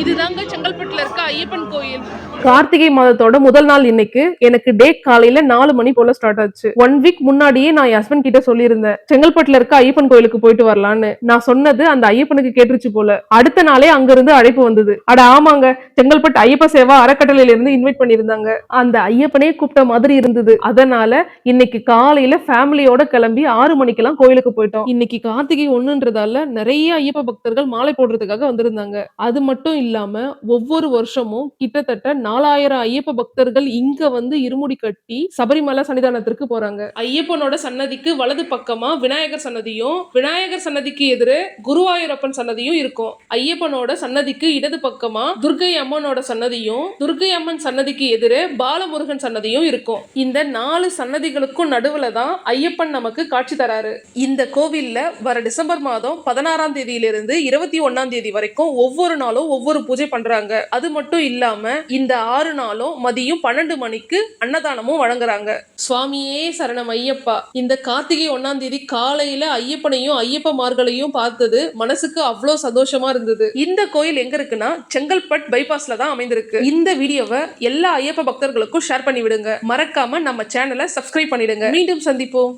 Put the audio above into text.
இதுதாங்க செங்கல்பட்டுல இருக்க ஐயப்பன் கோயில். கார்த்திகை மாதத்தோட முதல் நாள் இன்னைக்கு. எனக்கு டே காலையில நாலு மணி போல ஸ்டார்ட் ஆச்சு. ஒன் வீக் முன்னாடியே நான் என் ஹஸ்பண்ட் கிட்ட சொல்லியிருந்தேன் செங்கல்பட்டுல இருக்க ஐயப்பன் கோயிலுக்கு போயிட்டு வரலான்னு. நான் சொன்னது அந்த ஐயப்பனுக்கு கேட்டுருச்சு போல. அடுத்த நாளே அங்க இருந்து அழைப்பு வந்தது. அட ஆமாங்க செங்கல்பட்டு ஐயப்ப சேவா அறக்கட்டளையில இருந்து இன்வைட் பண்ணியிருந்தாங்க. அந்த ஐயப்பனே கூப்பிட்ட மாதிரி இருந்தது. அதனால இன்னைக்கு காலையில ஃபேமிலியோட கிளம்பி ஆறு மணிக்கெல்லாம் கோயிலுக்கு போயிட்டோம். இன்னைக்கு கார்த்திகை ஒண்ணுன்றதால நிறைய ஐயப்ப பக்தர்கள் மாலை போடுறதுக்காக வந்திருந்தாங்க. அது மட்டும் இல்லாம ஒவ்வொரு வருஷமும் கிட்டத்தட்ட நாலாயிரம் ஐயப்ப பக்தர்கள் இங்க வந்து இருமுடி கட்டி சபரிமலை சன்னிதானத்திற்கு போறாங்க. ஐயப்பனோட சன்னதிக்கு வலது பக்கமா விநாயகர் சன்னதியும் விநாயகர் சன்னதிக்கு எதிரே குருவாயூரப்பன் சன்னதியும் இருக்கும். ஐயப்பனோட சன்னதிக்கு இடது பக்கமா துர்க்கை அம்மனோட சன்னதியும் துர்க்கை அம்மன் சன்னதிக்கு எதிரே பாலமுருகன் சன்னதியும் இருக்கும். இந்த நாலு சன்னதிகளுக்கும் நடுவுல தான் ஐயப்பன் நமக்கு காட்சி தராரு. இந்த கோவில்ல வர டிசம்பர் மாதம் பதினாறாம் தேதியிலிருந்து இருபத்தி ஒன்னாம் தேதி வரைக்கும் ஒவ்வொரு நாளும் ஒவ்வொரு ஒவ்வொரு பூஜை பண்றாங்க. அது மட்டும் இல்லாம இந்த ஆறு நாளும் மதியம் பன்னெண்டு மணிக்கு அன்னதானமும் வழங்குறாங்க. சுவாமியே சரணம் ஐயப்பா. இந்த கார்த்திகை ஒன்னாம் தேதி காலையில ஐயப்பனையும் ஐயப்பமார்களையும் பார்த்தது மனசுக்கு அவ்வளோ சந்தோஷமா இருந்தது. இந்த கோயில் எங்க இருக்குன்னா செங்கல்பட் பைபாஸ்ல தான் அமைந்திருக்கு. இந்த வீடியோவை எல்லா ஐயப்ப பக்தர்களுக்கும் ஷேர் பண்ணி விடுங்க மறக்காம நம்ம சேனலை சப்ஸ்கிரைப் பண்ணிடுங்க. மீண்டும் சந்திப்போம்.